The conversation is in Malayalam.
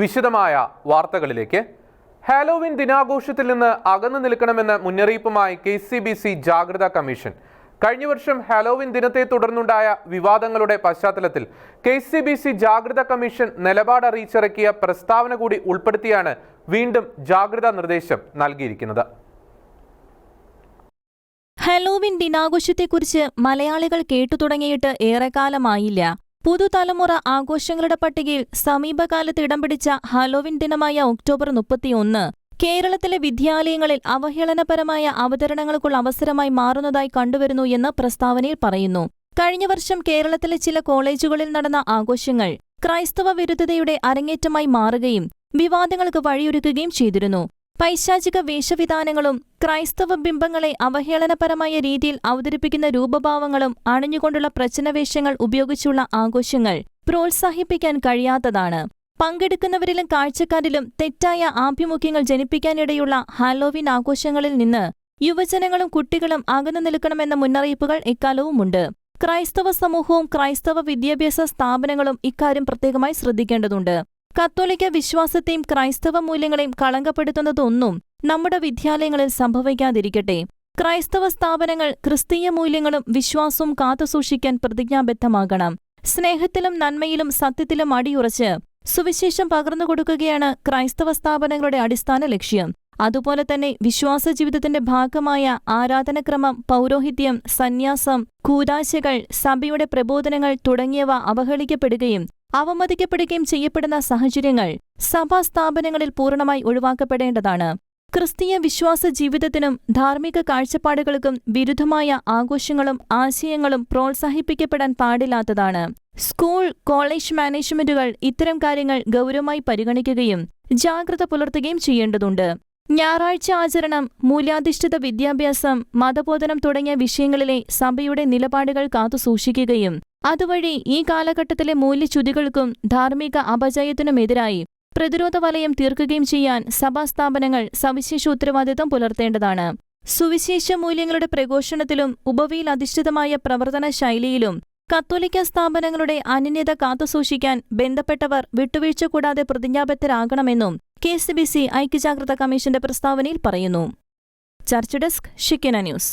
വിശദമായ വാർത്തകളിലേക്ക്. ഹാലോവിൻ ദിനാഘോഷത്തിൽ നിന്ന് അകന്നു നിൽക്കണമെന്ന മുന്നറിയിപ്പുമായി കെ സി ബി സി ജാഗ്രതാ കമ്മീഷൻ. കഴിഞ്ഞ വർഷം ഹാലോവിൻ ദിനത്തെ തുടർന്നുണ്ടായ വിവാദങ്ങളുടെ പശ്ചാത്തലത്തിൽ കെ സി ബി സി ജാഗ്രതാ കമ്മീഷൻ നിലപാട് അറിയിച്ചിറക്കിയ പ്രസ്താവന കൂടി ഉൾപ്പെടുത്തിയാണ് വീണ്ടും ജാഗ്രതാ നിർദ്ദേശം നൽകിയിരിക്കുന്നത്. ഹലോവിൻ ദിനാഘോഷത്തെക്കുറിച്ച് മലയാളികൾ കേട്ടു തുടങ്ങിയിട്ട് ഏറെക്കാലമായില്ല. പുതുതലമുറ ആഘോഷങ്ങളുടെ പട്ടികയിൽ സമീപകാലത്ത് ഇടം പിടിച്ച ഹാലോവിൻ ദിനമായ ഒക്ടോബർ മുപ്പത്തിയൊന്ന് കേരളത്തിലെ വിദ്യാലയങ്ങളിൽ അവഹേളനപരമായ അവതരണങ്ങൾക്കുള്ള അവസരമായി മാറുന്നതായി കണ്ടുവരുന്നു എന്ന് പ്രസ്താവനയിൽ പറയുന്നു. കഴിഞ്ഞ വർഷം കേരളത്തിലെ ചില കോളേജുകളിൽ നടന്ന ആഘോഷങ്ങൾ ക്രൈസ്തവ വിരുദ്ധതയുടെ അരങ്ങേറ്റമായി മാറുകയും വിവാദങ്ങൾക്ക് വഴിയൊരുക്കുകയും ചെയ്തിരുന്നു. പൈശാചിക വേഷവിധാനങ്ങളും ക്രൈസ്തവ ബിംബങ്ങളെ അവഹേളനപരമായ രീതിയിൽ അവതരിപ്പിക്കുന്ന രൂപഭാവങ്ങളും അണിഞ്ഞുകൊണ്ടുള്ള പ്രശ്നവേഷങ്ങൾ ഉപയോഗിച്ചുള്ള ആഘോഷങ്ങൾ പ്രോത്സാഹിപ്പിക്കാൻ കഴിയാത്തതാണ്. പങ്കെടുക്കുന്നവരിലും കാഴ്ചക്കാരിലും തെറ്റായ ആഭിമുഖ്യങ്ങൾ ജനിപ്പിക്കാനിടയുള്ള ഹാലോവിൻ ആഘോഷങ്ങളിൽ നിന്ന് യുവജനങ്ങളും കുട്ടികളും അകന്നു നിൽക്കണമെന്ന മുന്നറിയിപ്പുകൾ എക്കാലവുമുണ്ട്. ക്രൈസ്തവ സമൂഹവും ക്രൈസ്തവ വിദ്യാഭ്യാസ സ്ഥാപനങ്ങളും ഇക്കാര്യം പ്രത്യേകമായി ശ്രദ്ധിക്കേണ്ടതുണ്ട്. കത്തോലിക്ക വിശ്വാസത്തെയും ക്രൈസ്തവ മൂല്യങ്ങളെയും കളങ്കപ്പെടുത്തുന്നതൊന്നും നമ്മുടെ വിദ്യാലയങ്ങളിൽ സംഭവിക്കാതിരിക്കട്ടെ. ക്രൈസ്തവ സ്ഥാപനങ്ങൾ ക്രിസ്തീയ മൂല്യങ്ങളും വിശ്വാസവും കാത്തുസൂക്ഷിക്കാൻ പ്രതിജ്ഞാബദ്ധമാകണം. സ്നേഹത്തിലും നന്മയിലും സത്യത്തിലും അടിയുറച്ച് സുവിശേഷം പകർന്നു കൊടുക്കുകയാണ് ക്രൈസ്തവ സ്ഥാപനങ്ങളുടെ അടിസ്ഥാന ലക്ഷ്യം. അതുപോലെ തന്നെ വിശ്വാസ ജീവിതത്തിന്റെ ഭാഗമായ ആരാധനക്രമം പൗരോഹിത്യം സന്യാസം കൂതാശകൾ സഭയുടെ പ്രബോധനങ്ങൾ തുടങ്ങിയവ അവഹേളിക്കപ്പെടുകയും അവമതിക്കപ്പെടുകയും ചെയ്യപ്പെടുന്ന സാഹചര്യങ്ങൾ സഭാ സ്ഥാപനങ്ങളിൽ പൂർണമായി ഒഴിവാക്കപ്പെടേണ്ടതാണ്. ക്രിസ്തീയ വിശ്വാസ ജീവിതത്തിനും ധാർമ്മിക കാഴ്ചപ്പാടുകൾക്കും വിരുദ്ധമായ ആഘോഷങ്ങളും ആശയങ്ങളും പ്രോത്സാഹിപ്പിക്കപ്പെടാൻ പാടില്ലാത്തതാണ്. സ്കൂൾ കോളേജ് മാനേജ്മെന്റുകൾ ഇത്തരം കാര്യങ്ങൾ ഗൗരവമായി പരിഗണിക്കുകയും ജാഗ്രത പുലർത്തുകയും ചെയ്യേണ്ടതുണ്ട്. ഞായറാഴ്ച ആചരണം മൂല്യാധിഷ്ഠിത വിദ്യാഭ്യാസം മതബോധനം തുടങ്ങിയ വിഷയങ്ങളിലെ സഭയുടെ നിലപാടുകൾ കാത്തുസൂക്ഷിക്കുകയും അതുവഴി ഈ കാലഘട്ടത്തിലെ മൂല്യച്യുതികൾക്കും ധാർമ്മിക അപജയത്തിനുമെതിരായി പ്രതിരോധ വലയം തീർക്കുകയും ചെയ്യാൻ സഭാസ്ഥാപനങ്ങൾ സവിശേഷ ഉത്തരവാദിത്തം പുലർത്തേണ്ടതാണ്. സുവിശേഷ മൂല്യങ്ങളുടെ പ്രഘോഷണത്തിലും ഉപവിയിൽ അധിഷ്ഠിതമായ പ്രവർത്തന ശൈലിയിലും കത്തോലിക്ക സ്ഥാപനങ്ങളുടെ അനന്യത കാത്തുസൂക്ഷിക്കാൻ ബന്ധപ്പെട്ടവർ വിട്ടുവീഴ്ച കൂടാതെ പ്രതിജ്ഞാബദ്ധരാകണമെന്നും കെ സി ബി സി ഐക്യജാഗ്രത കമ്മീഷന്റെ പ്രസ്താവനയിൽ പറയുന്നു. Church desk Shekinah news.